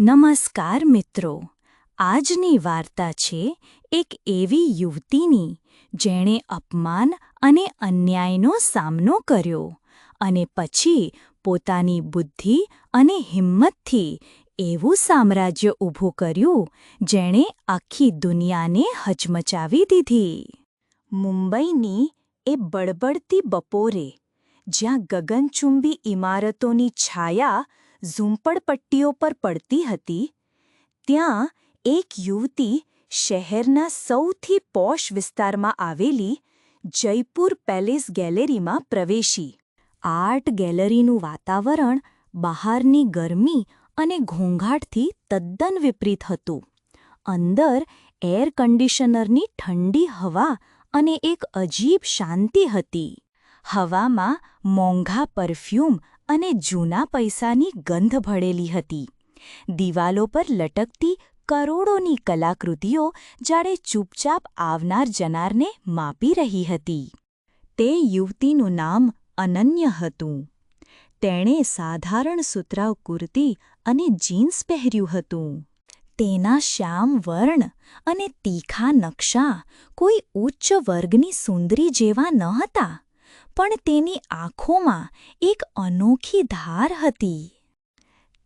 નમસ્કાર મિત્રો. આજની વાર્તા છે એક એવી યુવતીની જેણે અપમાન અને અન્યાયનો સામનો કર્યો અને પછી પોતાની બુદ્ધિ અને હિંમતથી એવું સામ્રાજ્ય ઊભું કર્યું જેણે આખી દુનિયાને હચમચાવી દીધી. મુંબઈની એ બળબડતી બપોરે જ્યાં ગગનચુંબી ઇમારતોની છાયા ઝૂંપડપટ્ટીઓ પર પડતી હતી, ત્યાં એક યુવતી શહેરના સૌથી પોશ વિસ્તારમાં આવેલી જયપુર પેલેસ ગેલેરીમાં પ્રવેશી. આર્ટ ગેલેરીનું વાતાવરણ બહારની ગરમી અને ઘોંઘાટથી તદ્દન વિપરીત હતું. અંદર એર કન્ડિશનરની ઠંડી હવા અને એક અજીબ શાંતિ હતી. હવામાં મોંઘા પરફ્યુમ અને જૂના પૈસાની ગંધ ભળેલી હતી. દિવાલો પર લટકતી કરોડોની કલાકૃતિઓ જાણે ચૂપચાપ આવનાર જનારને માપી રહી હતી. તે યુવતીનું નામ અનન્ય હતું. તેણે સાધારણ સુતરાવ કુર્તી અને જીન્સ પહેર્યું હતું. તેના શ્યામ વર્ણ અને તીખા નકશા કોઈ ઉચ્ચ વર્ગની સુંદરી જેવા ન હતા. પણ તેની આંખોમાં એક અનોખી ધાર હતી.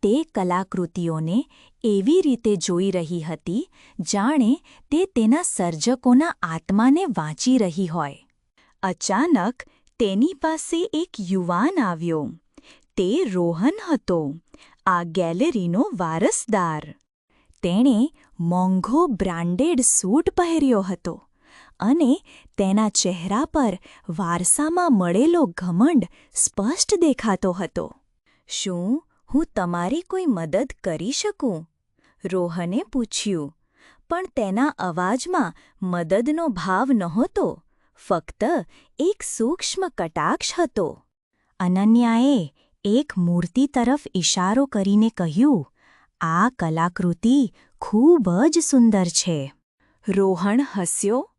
તે કલાકૃતિઓને એવી રીતે જોઈ રહી હતી, જાણે તે તેના સર્જકોના આત્માને વાંચી રહી હોય. અચાનક તેની પાસે એક યુવાન આવ્યો. તે રોહન હતો, આ ગેલેરીનો વારસદાર. તેણે મોંઘો બ્રાન્ડેડ સૂટ પહેર્યો હતો. અને તેના ચહેરા પર વારસામાં મળેલો ઘમંડ સ્પષ્ટ દેખાતો હતો. શું હું તમારી કોઈ મદદ કરી શકું? રોહને પૂછ્યું. પણ તેના અવાજમાં મદદનો ભાવ નહોતો. ફક્ત એક સૂક્ષ્મ કટાક્ષ હતો. અનન્યાએ એક મૂર્તિ તરફ ઇશારો કરીને કહ્યું, આ કલાકૃતિ ખૂબ જ સુંદર છે. રોહણ હસ્યો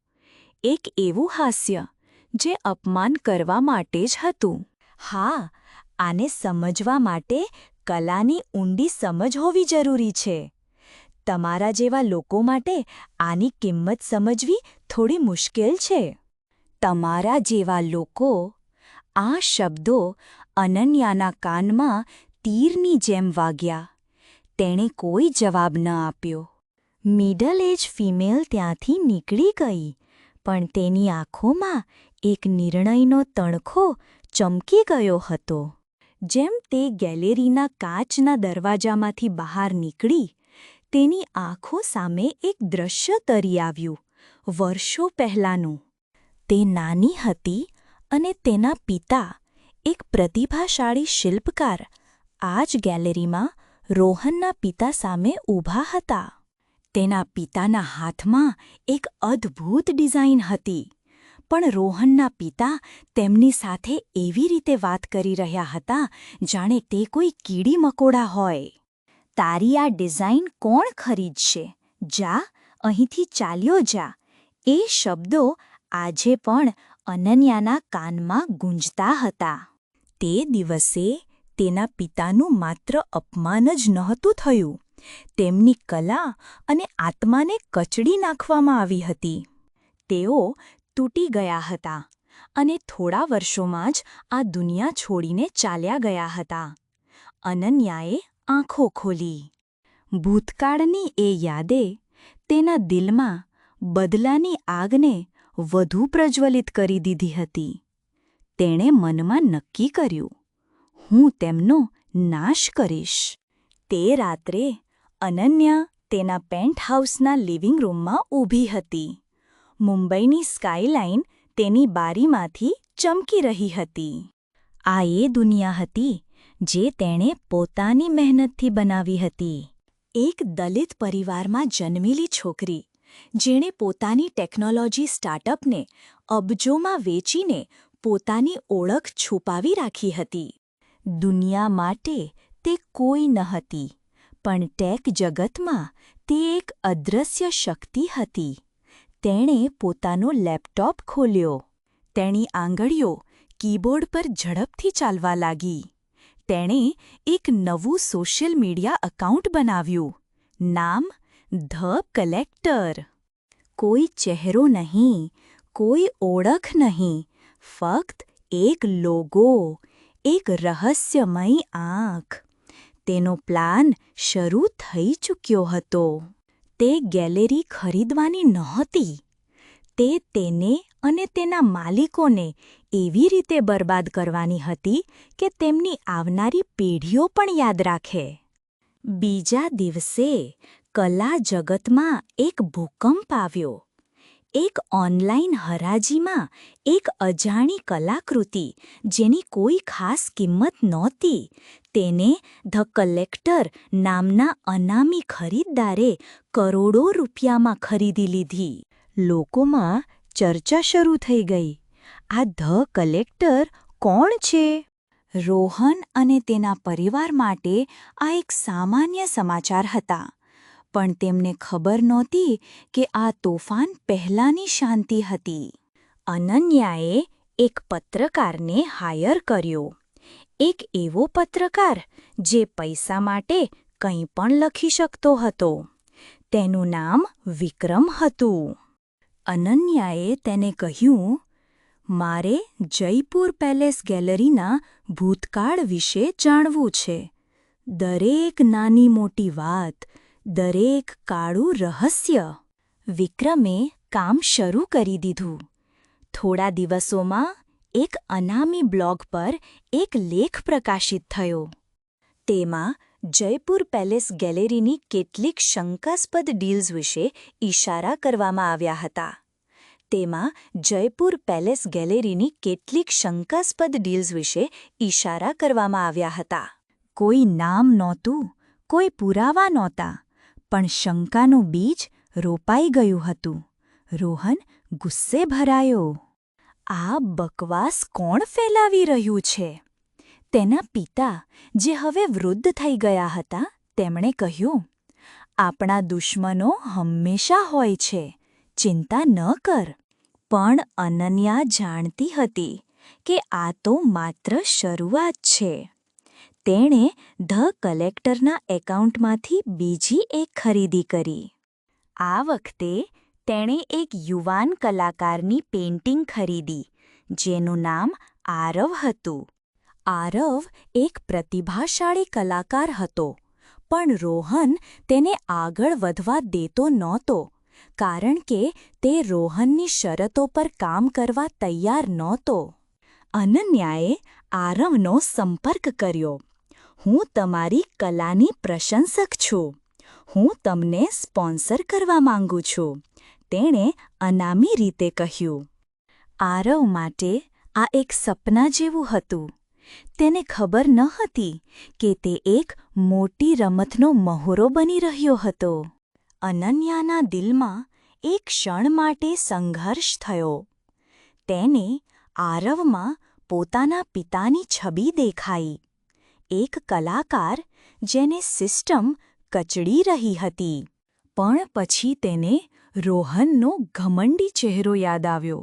એક એવું હાસ્ય જે અપમાન કરવા માટે જ હતું. હા, આને સમજવા માટે કલાની ઊંડી સમજ હોવી જરૂરી છે. તમારા જેવા લોકો માટે આની કિંમત સમજવી થોડી મુશ્કેલ છે. તમારા જેવા લોકો આ શબ્દો અનન્યાના કાનમાં તીરની જેમ વાગ્યા. તેણે કોઈ જવાબ ન આપ્યો. મિડલ એજ ફિમેલ ત્યાંથી નીકળી ગઈ. પણ તેની આંખોમાં એક નિર્ણયનો તણખો ચમકી ગયો હતો. જેમ તે ગેલેરીના કાચના દરવાજામાંથી બહાર નીકળી, તેની આંખો સામે એક દ્રશ્ય તરી આવ્યું, વર્ષો પહેલાંનું. તે નાની હતી અને તેના પિતા એક પ્રતિભાશાળી શિલ્પકાર આ જ ગેલેરીમાં રોહનના પિતા સામે ઊભા હતા. તેના પિતાના હાથમાં એક અદ્ભુત ડિઝાઇન હતી. પણ રોહનના પિતા તેમની સાથે એવી રીતે વાત કરી રહ્યા હતા, જાણે તે કોઈ કીડી મકોડા હોય. તારી આ ડિઝાઇન કોણ ખરીદશે? જા, અહીંથી ચાલ્યો જા. એ શબ્દો આજે પણ અનન્યાના કાનમાં ગુંજતા હતા. તે દિવસે તેના પિતાનું માત્ર અપમાન જ નહોતું થયું. તેમની કલા અને આત્માને કચડી નાખવામાં આવી હતી. તેઓ તૂટી ગયા હતા અને થોડા વર્ષોમાં જ આ દુનિયા છોડીને ચાલ્યા ગયા હતા. અનન્યાએ આંખો ખોલી. ભૂતકાળની એ યાદે તેના દિલમાં બદલાની આગને વધુ પ્રજ્વલિત કરી દીધી હતી. તેણે મનમાં નક્કી કર્યું, હું તેમનો નાશ કરીશ. તે રાત્રે અનન્યા તેના પેન્ટહાઉસના લિવિંગ રૂમમાં ઊભી હતી. મુંબઈની સ્કાયલાઇન તેની બારીમાંથી ચમકી રહી હતી. આ એ દુનિયા હતી જે તેણે પોતાની મહેનતથી બનાવી હતી. એક દલિત પરિવારમાં જન્મેલી છોકરી, જેણે પોતાની ટેકનોલોજી સ્ટાર્ટઅપને અબજોમાં વેચીને પોતાની ઓળખ છુપાવી રાખી હતી. દુનિયા માટે તે કોઈ ન હતી. પણ ટેક જગતમાં તે એક અદ્રશ્ય શક્તિ હતી. તેણે પોતાનો લેપટોપ ખોલ્યો. તેણી આંગળીઓ કીબોર્ડ પર ઝડપથી ચાલવા લાગી. તેણે એક નવું સોશિયલ મીડિયા એકાઉન્ટ બનાવ્યું. નામ, ધ કલેક્ટર. કોઈ ચહેરો નહીં, કોઈ ઓળખ નહીં, ફક્ત એક લોગો, એક રહસ્યમય આંખ. તેનો પ્લાન શરૂ થઈ ચૂક્યો હતો. તે ગેલેરી ખરીદવાની નહોતી. તે તેને અને તેના માલિકોને એવી રીતે બરબાદ કરવાની હતી કે તેમની આવનારી પેઢીઓ પણ યાદ રાખે. બીજા દિવસે કલા જગતમાં એક ભૂકંપ આવ્યો. એક ઓનલાઈન હરાજીમાં એક અજાણી કલાકૃતિ જેની કોઈ ખાસ કિંમત નહોતી. તેને ધ કલેક્ટર નામના અનામી ખરીદદારે કરોડો રૂપિયામાં ખરીદી લીધી. લોકોમાં ચર્ચા શરૂ થઈ ગઈ. આ ધ કલેક્ટર કોણ છે? રોહન અને તેના પરિવાર માટે આ એક સામાન્ય સમાચાર હતા. પણ તેમને ખબર નહોતી કે આ તોફાન પહેલાંની શાંતિ હતી. અનન્યાએ એક પત્રકારને હાયર કર્યો. એક એવો પત્રકાર જે પૈસા માટે કંઈ પણ લખી શકતો હતો. તેનું નામ વિક્રમ હતું. અનન્યાએ તેને કહ્યું, મારે જયપુર પેલેસ ગેલેરીના ભૂતકાળ વિશે જાણવું છે. દરેક નાની મોટી વાત દરેક કાળું રહસ્ય. વિક્રમે કામ શરૂ કરી દીધું. થોડા દિવસોમાં એક અનામી બ્લોગ પર એક લેખ પ્રકાશિત થયો. તેમાં જયપુર પેલેસ ગેલેરીની કેટલીક શંકાસ્પદ ડીલ્સ વિશે ઇશારા કરવામાં આવ્યા હતા. તેમાં જયપુર પેલેસ ગેલેરીની કેટલીક શંકાસ્પદ ડીલ્સ વિશે ઇશારા કરવામાં આવ્યા હતા. કોઈ નામ નહોતું, કોઈ પુરાવા નહોતા પણ શંકાનું બીજ રોપાઈ ગયું હતું. રોહન ગુસ્સે ભરાયો. આ બકવાસ કોણ ફેલાવી રહ્યું છે? તેના પિતા, જે હવે વૃદ્ધ થઈ ગયા હતા, તેમણે કહ્યું, આપણા દુશ્મનો હંમેશા હોય છે. ચિંતા ન કર. પણ અનન્યા જાણતી હતી કે આ તો માત્ર શરૂઆત છે. તેણે ધ કલેક્ટરના એકાઉન્ટમાંથી બીજી એક ખરીદી કરી. આ વખતે તેણે એક યુવાન કલાકારની પેઇન્ટિંગ ખરીદી, જેનું નામ આરવ હતું. આરવ એક પ્રતિભાશાળી કલાકાર હતો, પણ રોહન તેને આગળ વધવા દેતો નહોતો, કારણ કે તે રોહનની શરતો પર કામ કરવા તૈયાર નહોતો. અનન્યાએ આરવનો સંપર્ક કર્યો. હું તમારી કલાની પ્રશંસક છું. હું તમને સ્પોન્સર કરવા માંગુ છું. તેણે અનામી રીતે કહ્યું. આરવ માટે આ એક સપના જેવું હતું. તેને ખબર ન હતી કે તે એક મોટી રમતનો મહોરો બની રહ્યો હતો. અનન્યાના દિલમાં એક ક્ષણ માટે સંઘર્ષ થયો. તેને આરવમાં પોતાના પિતાની છબી દેખાઈ. એક કલાકાર જેને સિસ્ટમ કચડી રહી હતી. પણ પછી તેને રોહનનો ઘમંડી ચહેરો યાદ આવ્યો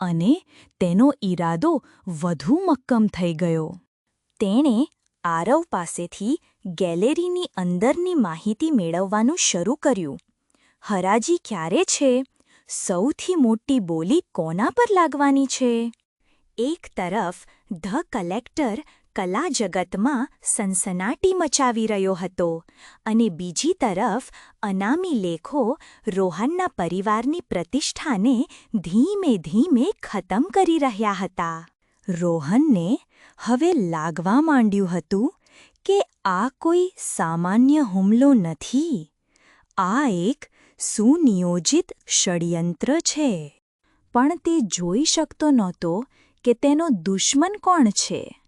અને તેનો ઈરાદો વધુ મક્કમ થઈ ગયો. તેણે આરવ પાસેથી ગેલેરીની અંદરની માહિતી મેળવવાનું શરૂ કર્યું. હરાજી ક્યારે છે? સૌથી મોટી બોલી કોના પર લાગવાની છે? એક તરફ ધ કલેક્ટર કલા જગતમાં સનસનાટી મચાવી રહ્યો હતો અને બીજી તરફ અનામી લેખો રોહનના પરિવારની પ્રતિષ્ઠાને ધીમે ધીમે ખતમ કરી રહ્યા હતા. રોહનને હવે લાગવા માંડ્યું હતું કે આ કોઈ સામાન્ય હુમલો નથી. આ એક સુનિયોજિત ષડયંત્ર છે. પણ તે જોઈ શકતો નહોતો કે તેનો દુશ્મન કોણ છે.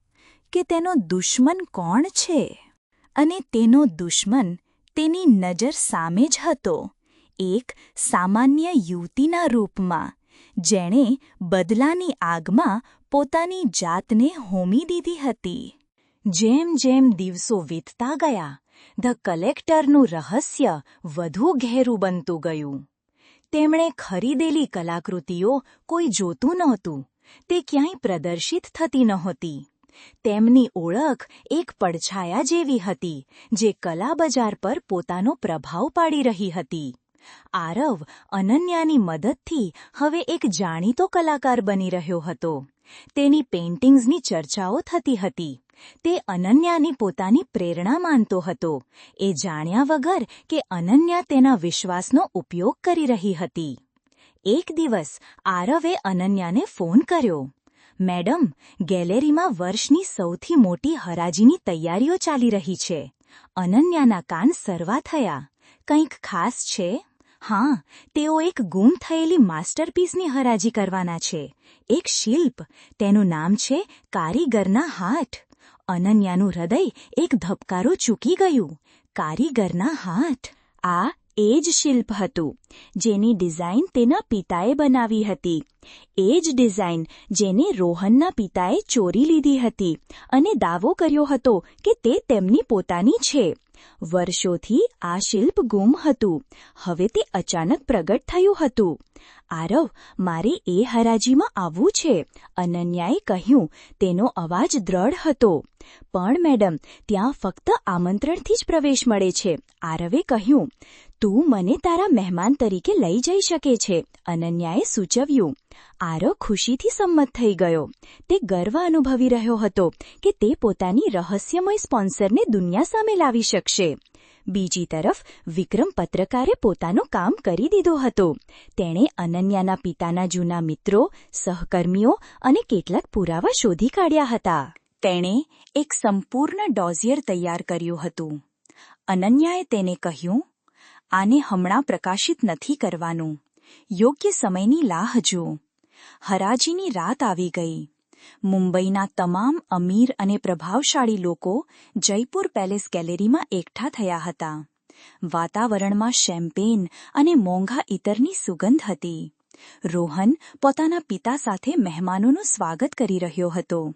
કે તેનો દુશ્મન કોણ છે? અને તેનો દુશ્મન તેની નજર સામે જ હતો, એક સામાન્ય યુવતીના રૂપમાં, જેણે બદલાની આગમાં પોતાની જાતને હોમી દીધી હતી. જેમ જેમ દિવસો વીતતા ગયા, ધ કલેક્ટરનું રહસ્ય વધુ ઘેરું બનતું ગયું. તેમણે ખરીદેલી કલાકૃતિઓ કોઈ જોતું નહોતું, તે ક્યાંય પ્રદર્શિત થતી નહોતી. તેમની ઓળખ એક પડછાયા જેવી હતી, જે કલા બજાર પર પોતાનો પ્રભાવ પાડી રહી હતી. આરવ અનન્યાની મદદથી હવે એક જાણીતો કલાકાર બની રહ્યો હતો. તેની પેઇન્ટિંગ્સની ચર્ચાઓ થતી હતી. તે અનન્યાની પોતાની પ્રેરણા માનતો હતો. એ જાણ્યા વગર કે અનન્યા તેના વિશ્વાસનો ઉપયોગ કરી રહી હતી. એક દિવસ આરવે અનન્યાને ફોન કર્યો. મેડમ, ગેલેરીમાં વર્ષની સૌથી મોટી હરાજીની તૈયારીઓ ચાલી રહી છે. અનન્યાના કાન સરવા થયા. કંઈક ખાસ છે? હા, તેઓ એક ગુમ થયેલી માસ્ટરપીસની હરાજી કરવાના છે. એક શિલ્પ. તેનું નામ છે કારીગરના હાથ. અનન્યાનું હૃદય એક ધબકારો ચૂકી ગયું. કારીગરના હાથ. આ એ જ શિલ્પ હતું, જેની ડિઝાઇન તેના પિતાએ બનાવી હતી. એ જ ડિઝાઇન જેને રોહનના પિતાએ ચોરી લીધી હતી અને દાવો કર્યો હતો કે તે તેમની પોતાની છે. વર્ષોથી આ શિલ્પ ગુમ હતું. હવે તે અચાનક પ્રગટ થયું હતું. આરવ, મારે એ હરાજીમાં આવવું છે. અનન્યાએ કહ્યું, તેનો અવાજ દ્રઢ હતો. પણ મેડમ, ત્યાં ફક્ત આમંત્રણથી જ પ્રવેશ મળે છે. આરવે કહ્યું તું મને તારા મહેમાન તરીકે લઈ જઈ શકે છે, અનન્યાએ સૂચવ્યું. આરવ ખુશીથી સંમત થઈ ગયો. તે ગર્વ અનુભવી રહ્યો હતો કે તે પોતાની રહસ્યમય સ્પોન્સરને દુનિયા સામે લાવી શકશે. બીજી તરફ, વિક્રમ પત્રકારે પોતાનું કામ કરી દીધો હતો. તેણે અનન્યાના પિતાના જૂના મિત્રો, સહકર્મીઓ અને કેટલાક પુરાવા શોધી કાઢ્યા હતા. તેણે એક સંપૂર્ણ ડોઝિયર તૈયાર કર્યું હતું. અનન્યાએ તેને કહ્યું આને હમણાં પ્રકાશિત નથી કરવાનું. યોગ્ય સમયની લાહ જુઓ. હરાજીની રાત આવી ગઈ. મુંબઈના તમામ અમીર અને પ્રભાવશાળી લોકો જયપુર પેલેસ ગેલેરીમાં એકઠા થયા હતા. વાતાવરણમાં શેમ્પેન અને મોંઘા ઇતરની સુગંધ હતી. રોહન પોતાના પિતા સાથે મહેમાનોનું સ્વાગત કરી રહ્યો હતો.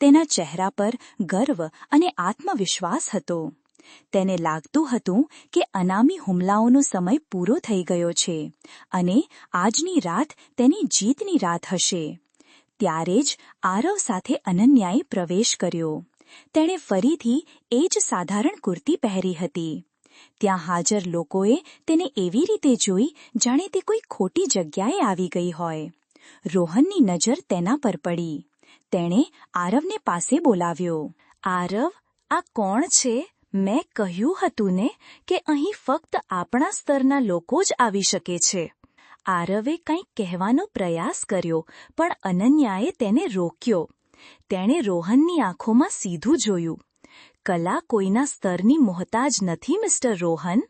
તેના ચહેરા પર ગર્વ અને આત્મવિશ્વાસ હતો. તેને લાગતું હતું કે અનામી હુમલાઓનો સમય પૂરો થઈ ગયો છે અને આજની રાત તેની જીતની રાત હશે. ત્યારે જ આરવ સાથે અનન્યાએ પ્રવેશ કર્યો. તેણે ફરીથી એ જ સાધારણ કુર્તી પહેરી હતી. ત્યાં હાજર લોકોએ તેને એવી રીતે જોઈ જાણે તે કોઈ ખોટી જગ્યાએ આવી ગઈ હોય. રોહનની નજર તેના પર પડી. તેણે આરવને પાસે બોલાવ્યો. આરવ, આ કોણ છે? મેં કહ્યું હતું ને કે અહીં ફક્ત આપણા સ્તરના લોકો જ આવી શકે છે. આરવે કંઈક કહેવાનો પ્રયાસ કર્યો, પણ અનન્યાએ તેને રોક્યો. તેણે રોહનની આંખોમાં સીધું જોયું. કલા કોઈના સ્તરની મોહતાજ નથી, મિસ્ટર રોહન?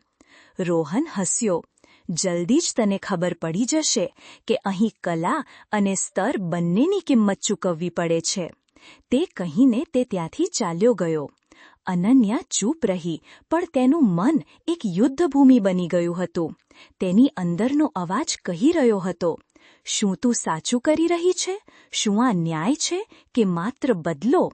રોહન હસ્યો. જલ્દી જ તને ખબર પડી જશે કે અહીં કલા અને સ્તર બંનેની કિંમત ચૂકવવી પડે છે. તે કહીને તે ત્યાંથી ચાલ્યો ગયો. અનન્યા ચૂપ રહી, પણ તેનું મન એક યુદ્ધભૂમિ બની ગયું હતું. તેની અંદરનો અવાજ કહી રહ્યો હતો, શું તું સાચું કરી રહી છે? શું આ ન્યાય છે કે માત્ર બદલો?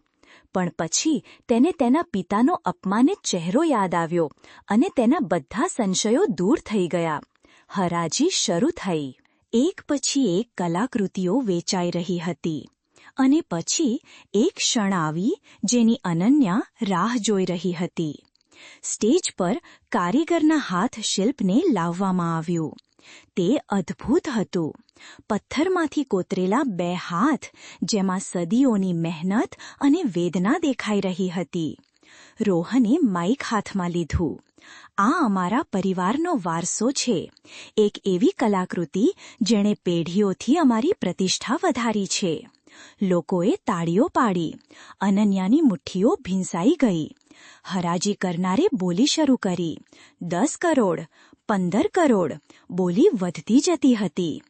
પણ પછી તેને તેના પિતાનો અપમાનિત ચહેરો યાદ આવ્યો અને તેના બધા સંશયો દૂર થઈ ગયા. હરાજી શરૂ થઈ. એક પછી એક કલાકૃતિઓ વેચાઈ રહી હતી. અને પછી એક ક્ષણ આવી જેની અનન્યા રાહ જોઈ રહી હતી. સ્ટેજ પર કારીગરના હાથ શિલ્પને લાવવામાં આવ્યું. તે અદ્ભુત હતું. પથ્થરમાંથી કોતરેલા બે હાથ, જેમાં સદીઓની મહેનત અને વેદના દેખાઈ રહી હતી. રોહને માઇક હાથમાં લીધું. આ અમારા પરિવારનો વારસો છે. એક એવી કલાકૃતિ જેણે પેઢીઓથી અમારી પ્રતિષ્ઠા વધારી છે. લોકોએ તાળીઓ પાડી. અનન્યાની મુઠ્ઠીઓ ભીંસાઈ ગઈ. હરાજી કરનારે બોલી શરૂ કરી. દસ કરોડ, પંદર કરોડ, બોલી વધતી જતી હતી.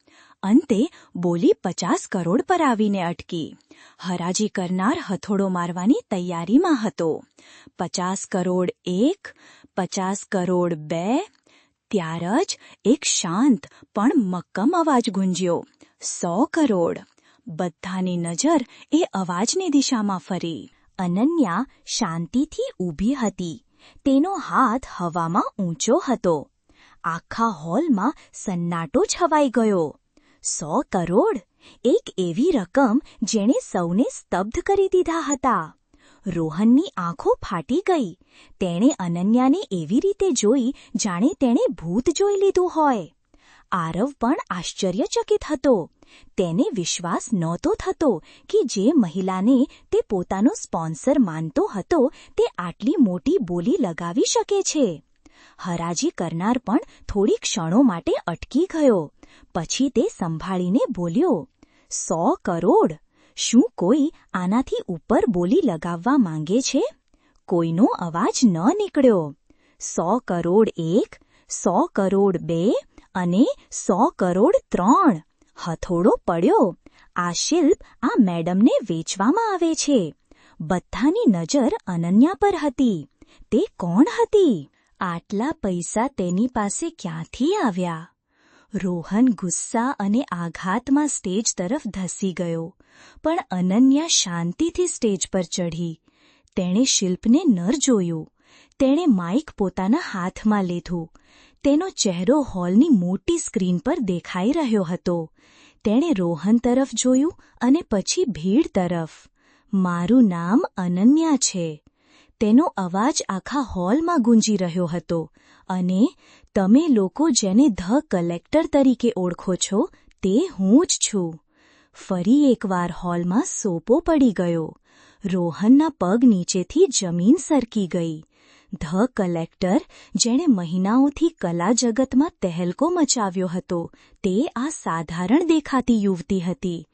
અંતે બોલી પચાસ કરોડ પર આવીને અટકી. હરાજી કરનાર હથોડો મારવાની તૈયારીમાં હતો. પચાસ કરોડ એક, પચાસ કરોડ બે, ત્યાર જ એક શાંત પણ મક્કમ અવાજ ગુંજ્યો. સો કરોડ. બધાની નજર એ અવાજની દિશામાં ફરી. અનન્યા શાંતિથી ઊભી હતી. તેનો હાથ હવામાં ઊંચો હતો. આખા હોલમાં સન્નાટો છવાઈ ગયો. સો કરોડ! એક એવી રકમ જેણે સૌને સ્તબ્ધ કરી દીધા હતા. રોહનની આંખો ફાટી ગઈ. તેણે અનન્યાને એવી રીતે જોઈ જાણે તેણે ભૂત જોઈ લીધું હોય. આરવ પણ આશ્ચર્યચકિત હતો. તેને વિશ્વાસ નહોતો થતો કે જે મહિલાને તે પોતાનો સ્પોન્સર માનતો હતો તે આટલી મોટી બોલી લગાવી શકે છે. હરાજી કરનાર પણ થોડી ક્ષણો માટે અટકી ગયો. પછી તે સંભાળીને બોલ્યો, સો કરોડ? શું કોઈ આનાથી ઉપર બોલી લગાવવા માંગે છે? કોઈનો અવાજ ન નીકળ્યો. સો કરોડ એક, સો કરોડ બે અને સો કરોડ ત્રણ. હથોડો પડ્યો. આ શિલ્પ આ મેડમને વેચવામાં આવે છે. બધાની નજર અનન્યા પર હતી. તે કોણ હતી? આટલા પૈસા તેની પાસે ક્યાંથી આવ્યા? રોહન ગુસ્સા અને આઘાતમાં સ્ટેજ તરફ ધસી ગયો. પણ અનન્યા શાંતિથી સ્ટેજ પર ચઢી. તેણે શિલ્પને નર જોયું. તેણે માઇક પોતાના હાથમાં લીધું. તેનો ચહેરો હોલની મોટી સ્ક્રીન પર દેખાઈ રહ્યો હતો. તેણે રોહન તરફ જોયું અને પછી ભીડ તરફ. મારું નામ અનન્યા છે. તેનો અવાજ આખા હોલમાં ગુંજી રહ્યો હતો. અને તમે લોકો જેને ધ કલેક્ટર તરીકે ઓળખો છો, તે હું જ છું. ફરી એકવાર હોલમાં સોપો પડી ગયો. રોહનના પગ નીચેથી જમીન સરકી ગઈ. ધ કલેક્ટર, જેણે મહિનાઓથી કલા જગતમાં તહેલકો મચાવ્યો હતો. તે આ સાધારણ દેખાતી યુવતી હતી.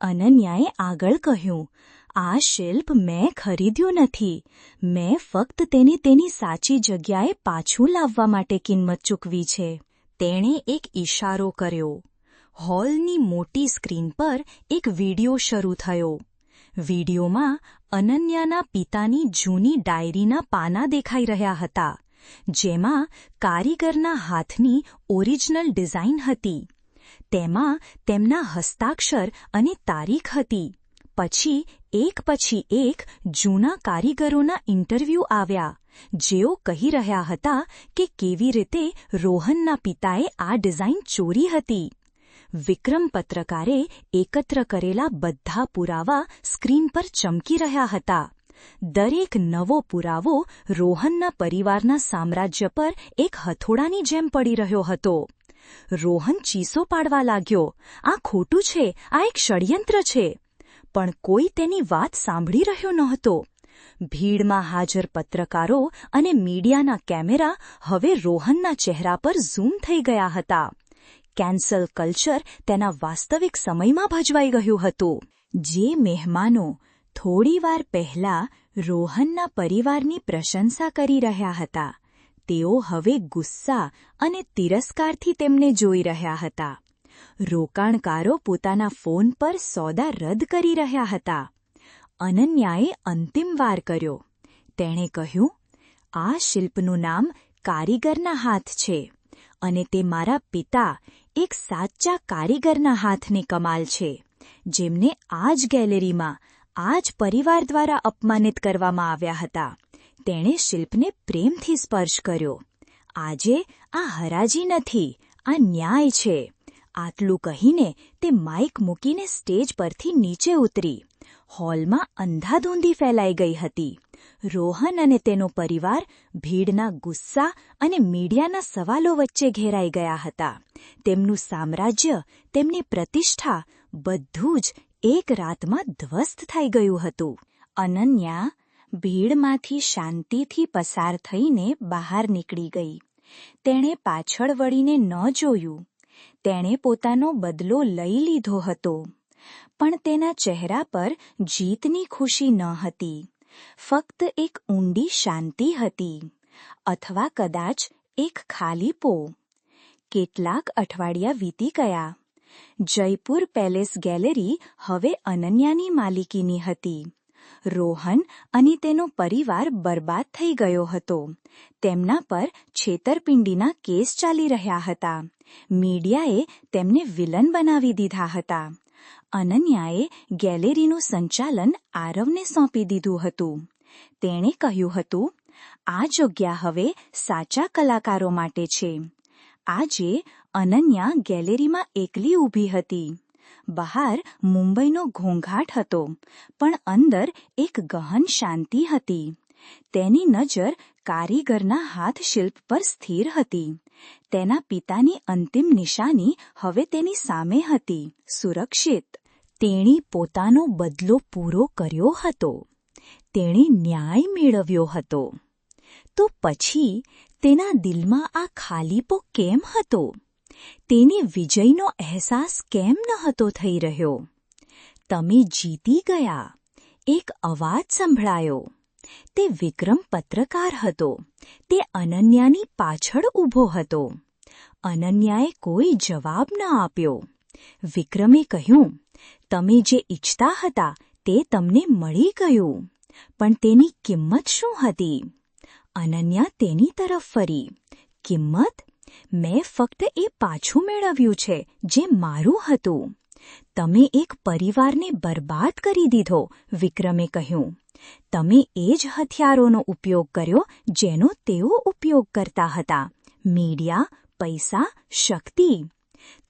અનન્યાએ આગળ કહ્યું, આ શિલ્પ મેં ખરીદ્યું નથી. મેં ફક્ત તેને તેની સાચી જગ્યાએ પાછું લાવવા માટે કિંમત ચૂકવી છે. તેણે એક ઇશારો કર્યો. હોલની મોટી સ્ક્રીન પર એક વિડિયો શરૂ થયો. વિડિયોમાં અનન્યાના પિતાની જૂની ડાયરીના પાના દેખાઈ રહ્યા હતા, જેમાં કારીગરના હાથની ઓરિજિનલ ડિઝાઇન હતી. તેમાં તેમના હસ્તાક્ષર અને તારીખ હતી. પછી, એક પછી એક જૂના કારીગરોના ઇન્ટરવ્યૂ આવ્યા, જેઓ કહી રહ્યા હતા કે કેવી રીતે રોહનના પિતાએ આ ડિઝાઇન ચોરી હતી. વિક્રમ પત્રકારે એકત્ર કરેલા બધા પુરાવા સ્ક્રીન પર ચમકી રહ્યા હતા. દરેક નવો પુરાવો રોહનના પરિવારના સામ્રાજ્ય પર એક હથોડાની જેમ પડી રહ્યો હતો. રોહન ચીસો પાડવા લાગ્યો. આ ખોટું છે, આ એક ષડયંત્ર છે. પણ કોઈ તેની વાત સાંભળી રહ્યો નહોતો. ભીડમાં હાજર પત્રકારો અને મીડિયાના કેમેરા હવે રોહનના ચહેરા પર ઝૂમ થઈ ગયા હતા. કેન્સલ કલ્ચર તેના વાસ્તવિક સમયમાં ભજવાઈ ગયું હતું. જે મહેમાનો થોડીવાર પહેલા રોહનના પરિવારની પ્રશંસા કરી રહ્યા હતા. તેઓ હવે ગુસ્સા અને તિરસ્કારથી તેમને જોઈ રહ્યા હતા. રોકાણકારો પોતાના ફોન પર સોદા રદ કરી રહ્યા હતા. અનન્યાએ અંતિમ વાર કર્યો. તેણે કહ્યું, આ શિલ્પનું નામ કારીગરના હાથ છે. અને તે મારા પિતા એક સાચા કારીગરના હાથની કમાલ છે, જેમને આ જ ગેલેરીમાં આ જ પરિવાર દ્વારા અપમાનિત કરવામાં આવ્યા હતા. તેણે શિલ્પને પ્રેમથી સ્પર્શ કર્યો. આજે આ હરાજી નથી, આ ન્યાય છે. આટલું કહીને તે માઇક મૂકીને સ્ટેજ પરથી નીચે ઉતરી. હોલમાં અંધાધૂંધી ફેલાઈ ગઈ હતી. રોહન અને તેનો પરિવાર ભીડના ગુસ્સા અને મીડિયાના સવાલો વચ્ચે ઘેરાઈ ગયા હતા. તેમનું સામ્રાજ્ય, તેમની પ્રતિષ્ઠા બધું જ એક રાતમાં ધ્વસ્ત થઈ ગયું હતું. અનન્યા ભીડમાંથી શાંતિથી પસાર થઈને બહાર નીકળી ગઈ. તેણે પાછળ વળીને ન જોયું. તેણે પોતાનો બદલો લઈ લીધો હતો. પણ તેના ચહેરા પર જીતની ખુશી ન હતી. ફક્ત એક ઊંડી શાંતિ હતી. અથવા કદાચ એક ખાલીપો કેટલાક અઠવાડિયા વીતી ગયા. જયપુર પેલેસ ગેલેરી હવે અનન્યાની માલિકીની હતી. રોહન અને તેનો પરિવાર બરબાદ થઈ ગયો હતો. તેમના પર છેતરપિંડીના કેસ ચાલી રહ્યા હતા. મીડિયાએ તેમને વિલન બનાવી દીધા હતા. અનન્યાએ ગેલેરીનું સંચાલન આરવને સોંપી દીધું હતું. તેણે કહ્યું હતું, આ જગ્યા હવે સાચા કલાકારો માટે છે. આજે અનન્યા ગેલેરીમાં એકલી ઊભી હતી. બહાર મુંબઈનો ઘોંઘાટ હતો, પણ અંદર એક ગહન શાંતિ હતી. તેની નજર કારીગરના હાથ શિલ્પ પર સ્થિર હતી. તેના પિતાની અંતિમ નિશાની હવે તેની સામે હતી, સુરક્ષિત. તેણી પોતાનો બદલો પૂરો કર્યો હતો. તેણે ન્યાય મેળવ્યો હતો. તો પછી તેના દિલમાં આ ખાલીપો કેમ હતો? તેને વિજયનો અહેસાસ કેમ ન હતો થઈ રહ્યો? તમે જીતી ગયા. એક અવાજ સંભળાયો. તે વિક્રમ પત્રકાર હતો. તે અનન્યાની પાછળ ઊભો હતો. અનન્યાએ કોઈ જવાબ ન આપ્યો. વિક્રમે કહ્યું તમે જે ઈચ્છતા હતા તે તમને મળી ગયું. પણ તેની કિંમત શું હતી? અનન્યા તેની તરફ ફરી. કિંમત? મેં ફક્ત એ પાછું મેળવ્યું છે જે મારું હતું. તમે એક પરિવારને બરબાદ કરી દીધો, વિક્રમે કહ્યું. તમે એ જ હથિયારોનો ઉપયોગ કર્યો જેનો તેઓ ઉપયોગ કરતા હતા. મીડિયા, પૈસા, શક્તિ.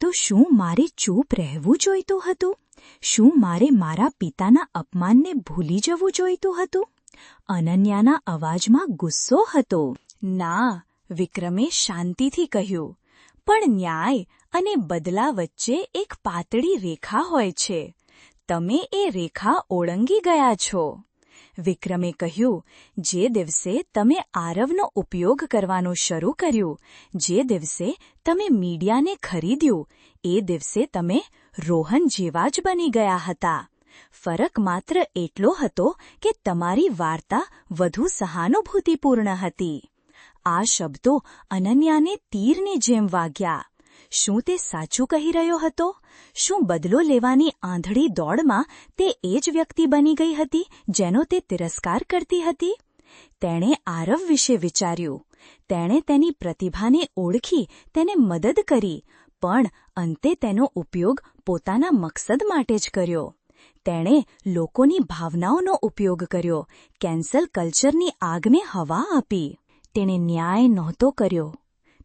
તો શું મારે ચૂપ રહેવું જોઈતું હતું? શું મારે મારા પિતાના અપમાનને ભૂલી જવું જોઈતું હતું? અનન્યાના અવાજમાં ગુસ્સો હતો. ના, વિક્રમે શાંતિથી કહ્યું, પણ ન્યાય અને બદલા વચ્ચે એક પાતળી રેખા હોય છે. તમે એ રેખા ઓળંગી ગયા છો. વિક્રમે કહ્યું, જે દિવસે તમે આરવનો ઉપયોગ કરવાનું શરૂ કર્યું, જે દિવસે તમે મીડિયાને ખરીદ્યું, એ દિવસે તમે રોહન જેવા જ બની ગયા હતા. ફરક માત્ર એટલો હતો કે તમારી વાર્તા વધુ સહાનુભૂતિપૂર્ણ હતી. આ શબ્દો અનન્યાને તીરની જેમ વાગ્યા. શું તે સાચું કહી રહ્યો હતો? શું બદલો લેવાની આંધળી દોડમાં તે એ જ વ્યક્તિ બની ગઈ હતી જેનો તે તિરસ્કાર કરતી હતી? તેણે આરવ વિશે વિચાર્યું. તેણે તેની પ્રતિભાને ઓળખી, તેને મદદ કરી, પણ અંતે તેનો ઉપયોગ પોતાના મકસદ માટે જ કર્યો. તેણે લોકોની ભાવનાઓનો ઉપયોગ કર્યો, કેન્સલ કલ્ચરની આગને હવા આપી. તેણે ન્યાય નહોતો કર્યો.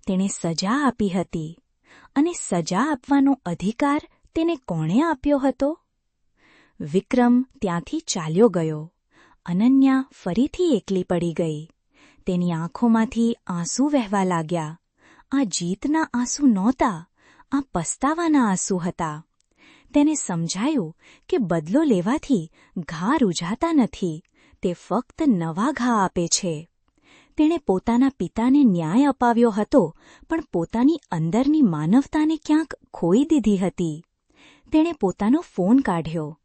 તેણે સજા આપી હતી. અને સજા આપવાનો અધિકાર તેને કોણે આપ્યો હતો? વિક્રમ ત્યાંથી ચાલ્યો ગયો. અનન્યા ફરીથી એકલી પડી ગઈ. તેની આંખોમાંથી આંસુ વહેવા લાગ્યા. આ જીતના આંસુ નહોતા, આ પસ્તાવાના આંસુ હતા. તેને સમજાયું કે બદલો લેવાથી ઘા રૂઝાતા નથી, તે ફક્ત નવા ઘા આપે છે. તેણે પોતાના પિતાને ન્યાય અપાવ્યો હતો, પણ પોતાની અંદરની માનવતાને ક્યાંક ખોઈ દીધી હતી. તેણે પોતાનો ફોન કાઢ્યો.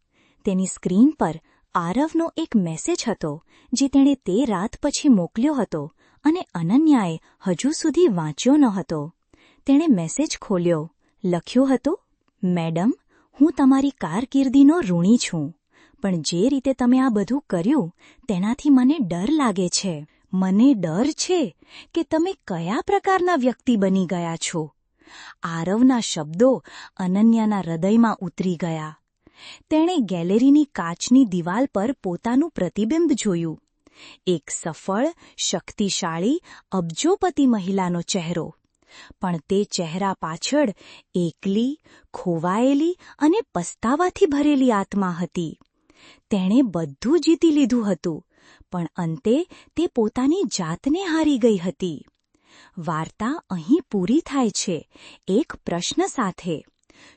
તેની સ્ક્રીન પર આરવનો એક મેસેજ હતો, જે તેણે તે રાત પછી મોકલ્યો હતો અને અનન્યાએ હજુ સુધી વાંચ્યો ન હતો. તેણે મેસેજ ખોલ્યો, લખ્યું હતું, મેડમ, હું તમારી કારકિર્દીનો ઋણી છું, પણ જે રીતે તમે આ બધું કર્યું, તેનાથી મને ડર લાગે છે. મને ડર છે કે તમે કયા પ્રકારના વ્યક્તિ બની ગયા છો. આરવના શબ્દો અનન્યાના હૃદયમાં ઉતરી ગયા. તેણે ગેલેરીની કાચની દિવાલ પર પોતાનું પ્રતિબિંબ જોયું. એક સફળ, શક્તિશાળી, અબજોપતિ મહિલાનો ચહેરો. પણ તે ચહેરા પાછળ એકલી, ખોવાયેલી અને પસ્તાવાથી ભરેલી આત્મા હતી. તેણે બધું જીતી લીધું હતું. પણ અંતે તે પોતાની જાતને હારી ગઈ હતી. વાર્તા અહીં પૂરી થાય છે. એક પ્રશ્ન સાથે.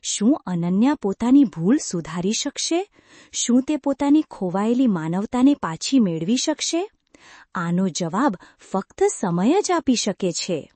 શું અનન્યા પોતાની ભૂલ સુધારી શકશે? શું તે પોતાની ખોવાયેલી માનવતાને પાછી મેળવી શકશે? આનો જવાબ ફક્ત સમય જ આપી શકે છે.